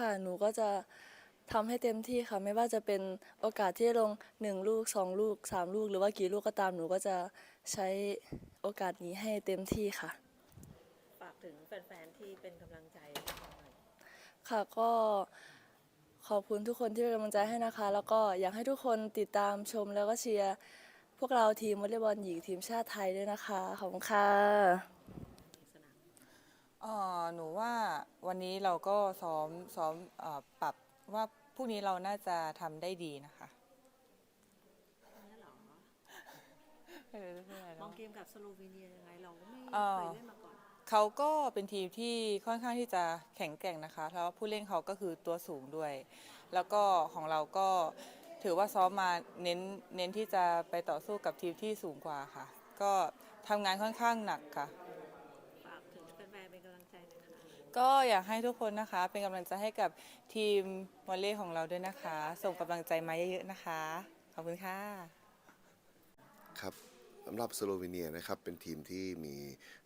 ค่ะ หนูก็จะทำให้เต็มที่ค่ะ ไม่ว่าจะเป็นโอกาสที่จะลงหนึ่งลูกสองลูกสามลูก หรือว่ากี่ลูกก็ตามหนูก็จะใช้โอกาสนี้ให้เต็มที่ค่ะ ฝากถึงแฟนๆที่เป็นกำลังใจให้เราหน่อยค่ะก็ขอบคุณทุกคนที่เป็นกำลังใจให้นะคะ แล้วก็อยากให้ทุกคนติดตามชมแล้วก็เชียร์พวกเราทีมวอลเลย์บอลหญิงทีมชาติไทยด้วยนะคะ ขอบคุณค่ะ สนาม เอ่อหนูว่า วันนี้เราก็ซ้อมซ้อมเอ่อปรับว่าพรุ่งนี้เราน่าจะทำได้ดีนะคะนี่เหรอไม่รู้จะพูดอะไรมแล้อว งเกมกับสโลวีเนียยังไงเราก็ไม่เอ่อ เคยเล่นมาก่อน เขาก็เป็นทีมที่ค่อนข้างที่จะแข็งแกร่งนะคะแล้วผู้เล่นเขาก็คือตัวสูงด้วย แล้วก็ของเราก็ถือว่าซ้อมมาเน้นเน้นที่จะไปต่อสู้กับทีมที่สูงกว่าค่ะ ก็ทำงานค่อนข้างหนักค่ะ ก็อยากให้ทุกคนนะคะ เป็นกำลังใจให้กับทีมวอลเลย์ของเราด้วยนะคะ ส่งกำลังใจมาเยอะๆนะคะ ขอบคุณค่ะ ครับสำหรับสโลวีเนียนะครับเป็นทีมที่มี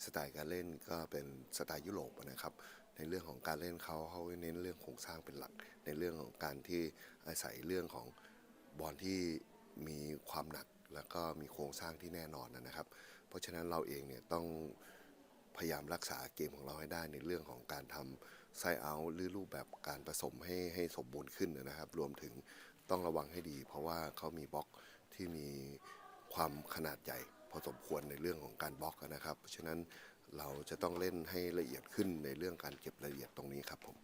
สไตล์การเล่นก็เป็นสไตล์ยุโรปนะครับ ในเรื่องของการเล่นเขาเขาเน้นเรื่องโครงสร้างเป็นหลัก ในเรื่องของการที่อาศัยเรื่องของบอลที่มีความหนัก แล้วก็มีโครงสร้างที่แน่นอนนะครับ เพราะฉะนั้นเราเองเนี่ยต้อง พยายามรักษาเกมของเราให้ได้ในเรื่องของการทำไซเอาหรือรูปแบบการผสมให้ให้สมบูรณ์ขึ้นนะครับ รวมถึงต้องระวังให้ดี เพราะว่าเขามีบล็อกที่มีความขนาดใหญ่พอสมควรในเรื่องของการบล็อกนะครับเพราะฉะนั้นเราจะต้องเล่นให้ละเอียดขึ้นในเรื่องการเก็บรายละเอียดตรงนี้ครับผม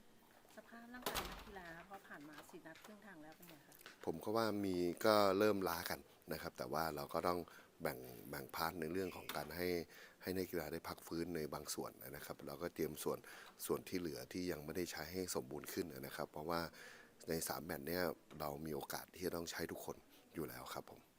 สภาพร่างกายนักกีฬาพอผ่านมาสี่นัดครึ่งทางแล้วเป็นไงคะผมก็ว่ามีก็เริ่มล้ากันนะครับ แต่ว่าเราก็ต้อง แบ่งแบ่งพาร์ทในเรื่องของการให้ให้นักกีฬาได้พักฟื้นในบางส่วนนะครับเราก็เตรียมส่วนส่วนที่เหลือที่ยังไม่ได้ใช้ให้สมบูรณ์ขึ้นนะครับ เพราะว่าในสามแมตช์เนี้ยเรามีโอกาสที่จะต้องใช้ทุกคนอยู่แล้วครับผม